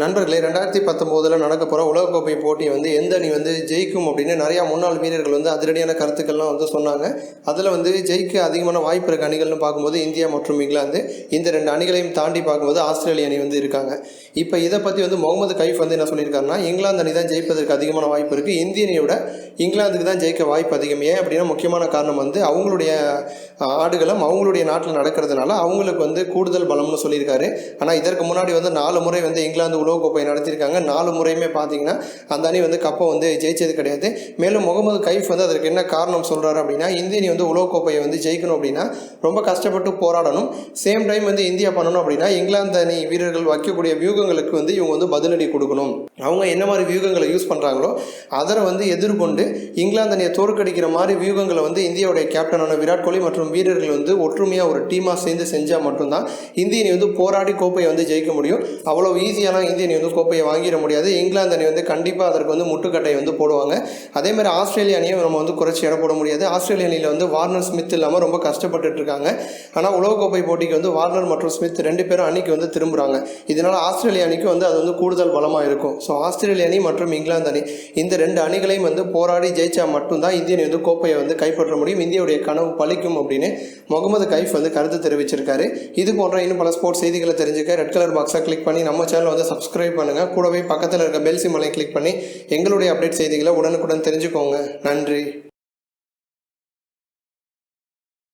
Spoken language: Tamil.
நண்பர்களே ரெண்டாயிரத்தி பத்தொம்போதில் நடக்க போகிற உலகக்கோப்பை போட்டி வந்து எந்த அணி வந்து ஜெயிக்கும் அப்படின்னு நிறையா முன்னாள் வீரர்கள் வந்து அதிரடியான கருத்துக்கள்லாம் வந்து சொன்னாங்க. அதில் வந்து ஜெயிக்க அதிகமான வாய்ப்பு இருக்க அணிகள்னு பார்க்கும்போது இந்தியா மற்றும் இங்கிலாந்து. இந்த ரெண்டு அணிகளையும் தாண்டி பார்க்கும்போது ஆஸ்திரேலிய அணி வந்து இருக்காங்க. இப்போ இதை பற்றி வந்து முகமது கைஃப் வந்து என்ன சொல்லியிருக்காருன்னா இங்கிலாந்து அணி தான் ஜெயிப்பதற்கு அதிகமான வாய்ப்பு இருக்குது இந்திய அணியோட இங்கிலாந்துக்கு தான் ஜெயிக்க வாய்ப்பு அதிகம். ஏன் அப்படின்னா முக்கியமான காரணம் வந்து அவங்களுடைய ஆடுகளும் அவங்களுடைய நாட்டில் நடக்கிறதுனால அவங்களுக்கு வந்து கூடுதல் பலம்னு சொல்லியிருக்காரு. ஆனால் இதற்கு முன்னாடி வந்து நாலு முறை வந்து இங்கிலாந்து உலகக்கோப்பை நடத்தியிருக்காங்க. நாலு முறையுமே பார்த்தீங்கன்னா அந்த அணி வந்து கப்பை வந்து ஜெயிச்சது கிடையாது. மேலும் முகமது கைஃப் வந்து அதற்கு என்ன காரணம் சொல்கிறாரு அப்படின்னா இந்திய அணி வந்து உலகக்கோப்பையை வந்து ஜெயிக்கணும் அப்படின்னா ரொம்ப கஷ்டப்பட்டு போராடணும். சேம் டைம் வந்து இந்தியா பண்ணணும் அப்படின்னா இங்கிலாந்து அணி வீரர்கள் வைக்கக்கூடிய வியூகங்களுக்கு வந்து இவங்க வந்து பதிலடி கொடுக்கணும். அவங்க என்ன மாதிரி வியூகங்களை யூஸ் பண்ணுறாங்களோ அதை வந்து எதிர்கொண்டு இங்கிலாந்து அணியை தோற்கடிக்கிற மாதிரி வியூகங்களை வந்து இந்தியாவுடைய கேப்டனான விராட் கோலி மற்றும் வீரர்கள் வந்து ஒற்றுமையாக ஒரு டீமாக சேர்ந்து செஞ்சால் மட்டும்தான் இந்திய அணி வந்து போராடி கோப்பையை வந்து ஜெயிக்க முடியும். அவ்வளோ ஈஸியாலாம் இந்திய அணி வந்து கோப்பையை வாங்கிட முடியாது. இங்கிலாந்து அணி வந்து கண்டிப்பாக அதற்கு வந்து முட்டுக்கட்டை வந்து போடுவாங்க. அதே மாதிரி ஆஸ்திரேலிய அணியை நம்ம வந்து குறைச்சி எடை போட முடியாது. ஆஸ்திரேலிய அணியில் வந்து வார்னர் ஸ்மித் இல்லாமல் ரொம்ப கஷ்டப்பட்டுட்டு இருக்காங்க. ஆனால் உலகக்கோப்பை போட்டிக்கு வந்து வார்னர் மற்றும் ஸ்மித் ரெண்டு பேரும் அணிக்கு வந்து திரும்புகிறாங்க இதனால் ஆஸ்திரேலிய அணிக்கு வந்து அது வந்து கூடுதல் பலமாக இருக்கும். ஸோ ஆஸ்திரேலிய அணி மற்றும் இங்கிலாந்து அணி இந்த ரெண்டு அணிகளையும் வந்து போராடி ஜெயிச்சா மட்டும்தான் இந்திய அணி வந்து கோப்பையை வந்து கைப்பற்ற முடியும். இந்தியாவுடைய கனவு பழிக்கும் அப்படின்னு முகமது கைஃப் வந்து கருத்து தெரிவிச்சிருக்காரு. இது போன்ற இன்னும் பல ஸ்போர்ட்ஸ் செய்திகளை தெரிஞ்சுக்க ரெட் கலர் பாக்ஸை கிளிக் பண்ணி நம்ம சேனல் வந்து சப்ஸ்கிரைப் பண்ணுங்கள் கூடவே பக்கத்தில் இருக்க பெல் சிம்மலை கிளிக் பண்ணி எங்களுடைய அப்டேட் செய்திகளை உடனுக்குடன் தெரிஞ்சுக்கோங்க. நன்றி.